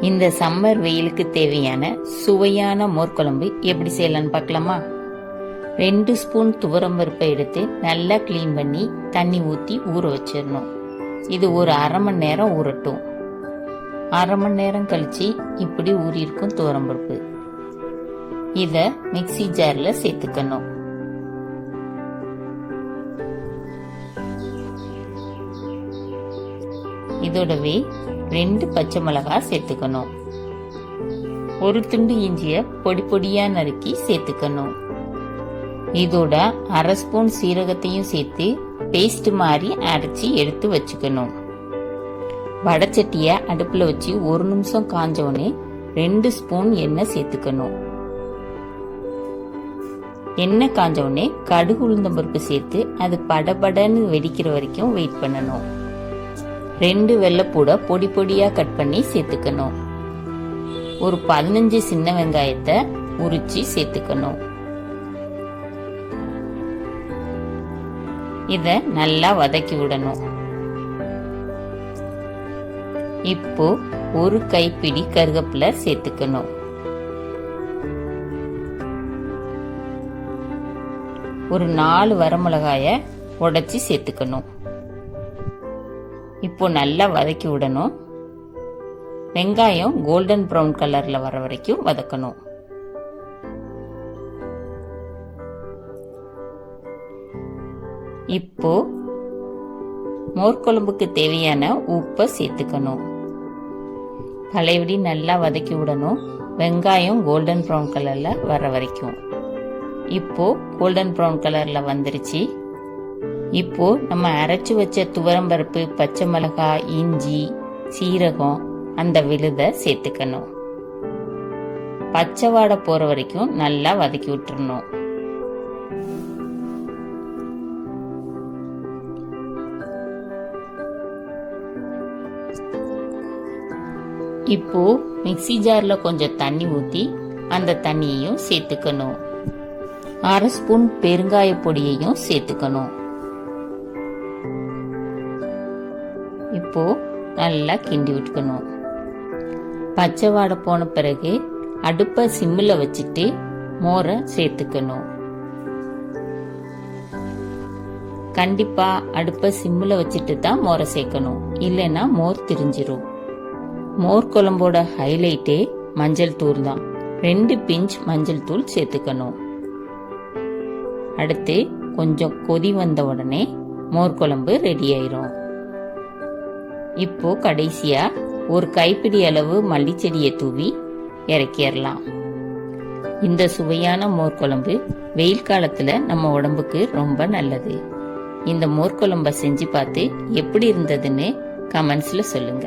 இந்த சம்மர் வெயிலுக்கு தேவையான சுவையான மோர்க்குழம்பு எப்படி செய்யலாம்னு பார்க்கலாமா? ரெண்டு ஸ்பூன் துவரம் பருப்பை எடுத்து நல்லா க்ளீன் பண்ணி தண்ணி ஊற்றி ஊற வச்சிடணும். இது ஒரு அரை மணி நேரம் ஊறட்டும். அரை மணி நேரம் கழித்து இப்படி ஊறியிருக்கும் துவரம்பருப்பு இதை மிக்சி ஜாரில் சேர்த்துக்கணும். இதோடவே ரெண்டு பச்சை மிளகாய் சேர்த்துக்கணும். ஒரு துண்டு இஞ்சிய பொடி பொடியா நறுக்கி சேர்த்துக்கணும். இதோட அரை ஸ்பூன் சீரகத்தையும் சேர்த்து பேஸ்ட் மாதிரி அரைச்சி எடுத்து வச்சுக்கணும். வடச்சட்டிய அடுப்புல வச்சு ஒரு நிமிஷம் காஞ்சோடனே ரெண்டு ஸ்பூன் எண்ணெய் சேர்த்துக்கணும். எண்ணெய் காஞ்சவொடனே கடுகு உளுந்தம்பருப்பு சேர்த்து அது படபடன்னு வெடிக்கிற வரைக்கும் வெயிட் பண்ணணும். ரெண்டு வெள்ளைப்பூட பொடி பொடியா கட் பண்ணி சேர்த்துக்கணும். ஒரு பதினஞ்சு சின்ன வெங்காயத்தை உரிச்சி சேர்த்துக்கணும். இத நல்லா வதக்கி விடணும். இப்போ ஒரு கைப்பிடி கருகப்பிலை சேர்த்துக்கணும். ஒரு நாலு வரமிளகாய உடைச்சி சேர்த்துக்கணும். இப்போ நல்லா வதக்கி விடணும். வெங்காயம் கோல்டன் ப்ரௌன் கலரில் வர வரைக்கும் வதக்கணும். இப்போ மோர்க்குழம்புக்கு தேவையான உப்பை சேர்த்துக்கணும். பழையபடி நல்லா வதக்கி விடணும். வெங்காயம் கோல்டன் ப்ரௌன் கலரில் வர வரைக்கும். இப்போ கோல்டன் ப்ரௌன் கலரில் வந்துருச்சு. இப்போ நம்ம அரைச்சு வச்ச துவரம்பருப்பு பச்சை மிளகாய் இஞ்சி சீரகம் அந்த விழுத சேர்த்துக்கணும். பச்சை வாடை போற வரைக்கும் நல்லா வதக்கி விட்டுறணும். இப்போ மிக்ஸி ஜார்ல கொஞ்சம் தண்ணி ஊத்தி அந்த தண்ணியையும் சேர்த்துக்கணும். அரை ஸ்பூன் பெருங்காய பொடியையும் சேர்த்துக்கணும். இப்போது நல்லா கிண்டி விட்டுக்கணும். பச்சை வாடை போன பிறகு அடுப்பை சிம்மில் வச்சுட்டு மோரை சேர்த்துக்கணும். கண்டிப்பா அடுப்பை சிம்மில் வச்சுட்டு தான் மோரை சேர்க்கணும். இல்லைன்னா மோர் திரிஞ்சிரும். மோர் குழம்போட ஹைலைட்டே மஞ்சள் தூள் தான். ரெண்டு பிஞ்ச் மஞ்சள் தூள் சேர்த்துக்கணும். அடுத்து கொஞ்சம் கொதி வந்த உடனே மோர் குழம்பு ரெடி ஆயிரும். இப்போ கடைசியா ஒரு கைப்பிடி அளவு மல்லிச்செடியை தூவி இறக்கிடலாம். இந்த சுவையான மோர்குழம்பு வெயில் காலத்துல நம்ம உடம்புக்கு ரொம்ப நல்லது. இந்த மோர்குழம்ப செஞ்சு பார்த்து எப்படி இருந்ததுன்னு கமெண்ட்ஸ்ல சொல்லுங்க.